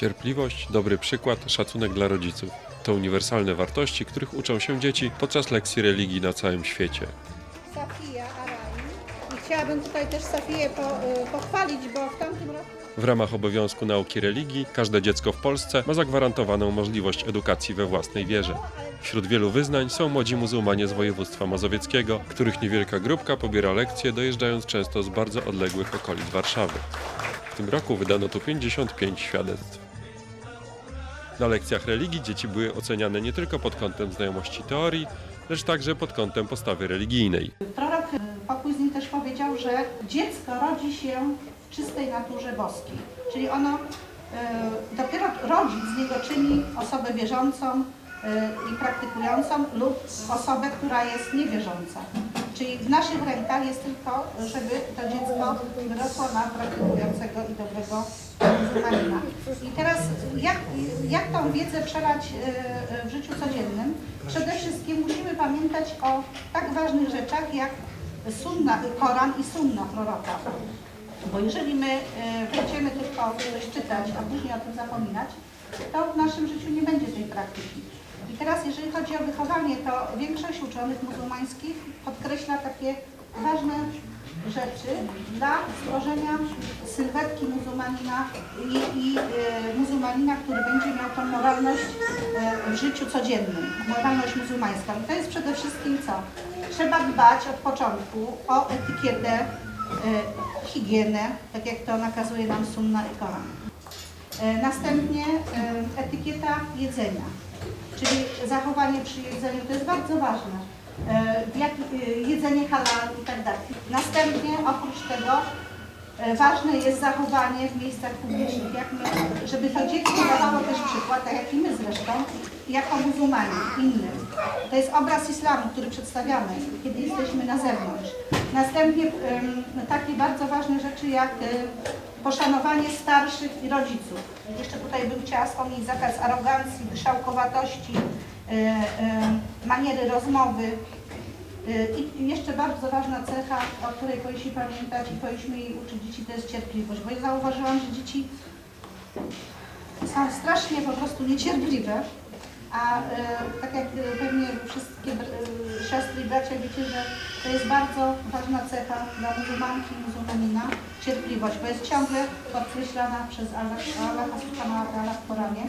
Cierpliwość, dobry przykład, szacunek dla rodziców. To uniwersalne wartości, których uczą się dzieci podczas lekcji religii na całym świecie. Safia Arai. I chciałabym tutaj też Safię po, y, pochwalić, bo w tamtym roku W ramach obowiązku nauki religii każde dziecko w Polsce ma zagwarantowaną możliwość edukacji we własnej wierze. Wśród wielu wyznań są młodzi muzułmanie z województwa mazowieckiego, których niewielka grupka pobiera lekcje, dojeżdżając często z bardzo odległych okolic Warszawy. W tym roku wydano tu 55 świadectw. Na lekcjach religii dzieci były oceniane nie tylko pod kątem znajomości teorii, lecz także pod kątem postawy religijnej. prorok, z nim też powiedział, że dziecko rodzi się w czystej naturze boskiej. Czyli ono, y, dopiero rodzic z niego czyni osobę wierzącą y, i praktykującą lub osobę, która jest niewierząca. Czyli w naszych rękach jest tylko, żeby to dziecko wyrosło na praktykującego i dobrego muzułmanina. I teraz jak, jak tą wiedzę przelać y, y, w życiu codziennym? Przede wszystkim musimy pamiętać o tak ważnych rzeczach jak sunna, Koran i sunna proroka. Bo jeżeli my y, będziemy tylko coś czytać, a później o tym zapominać, to w naszym życiu nie będzie tej praktyki. I teraz jeżeli chodzi o wychowanie, to większość uczonych muzułmańskich podkreśla takie ważne rzeczy dla stworzenia sylwetki muzułmanina i, i y, muzułmanina, który będzie miał tą moralność y, w życiu codziennym, moralność muzułmańską. I to jest przede wszystkim co? Trzeba dbać od początku o etykietę, y, higienę, tak jak to nakazuje nam sunna i Koran. E, Następnie e, etykieta jedzenia, czyli zachowanie przy jedzeniu, to jest bardzo ważne. E, Jak, e, jedzenie halal i tak dalej. Następnie oprócz tego e, ważne jest zachowanie w miejscach publicznych, jak my, żeby to dziecko dawało też przykład, tak jak i my zresztą, jako muzułmanie innym. To jest obraz islamu, który przedstawiamy, kiedy jesteśmy na zewnątrz. Następnie takie bardzo ważne rzeczy jak poszanowanie starszych i rodziców. Jeszcze tutaj bym chciała wspomnieć zakaz arogancji, szałkowatości, e, maniery rozmowy. E, I jeszcze bardzo ważna cecha, o której powinniśmy pamiętać i powinniśmy jej uczyć dzieci, to jest cierpliwość. Bo ja zauważyłam, że dzieci są strasznie po prostu niecierpliwe, a e, tak jak pewnie wszystkie siostry i bracia wiecie, że to jest bardzo ważna cecha dla muzułmanki i muzułmanina, cierpliwość, bo jest ciągle podkreślana przez Allah, Allah subhanahu wa w Koranie,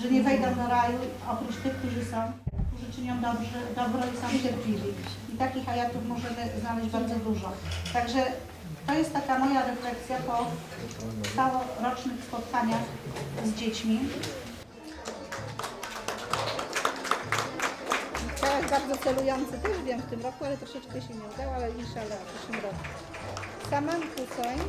że nie wejdą do raju oprócz tych, którzy są, którzy czynią dobrze, dobro i są cierpliwi. I takich ajatów możemy znaleźć bardzo dużo. Także to jest taka moja refleksja po całorocznych spotkaniach z dziećmi. Chciałaś bardzo celujący też wiem w tym roku, ale troszeczkę się nie udało, ale inshallah w przyszłym roku. Saman Hussein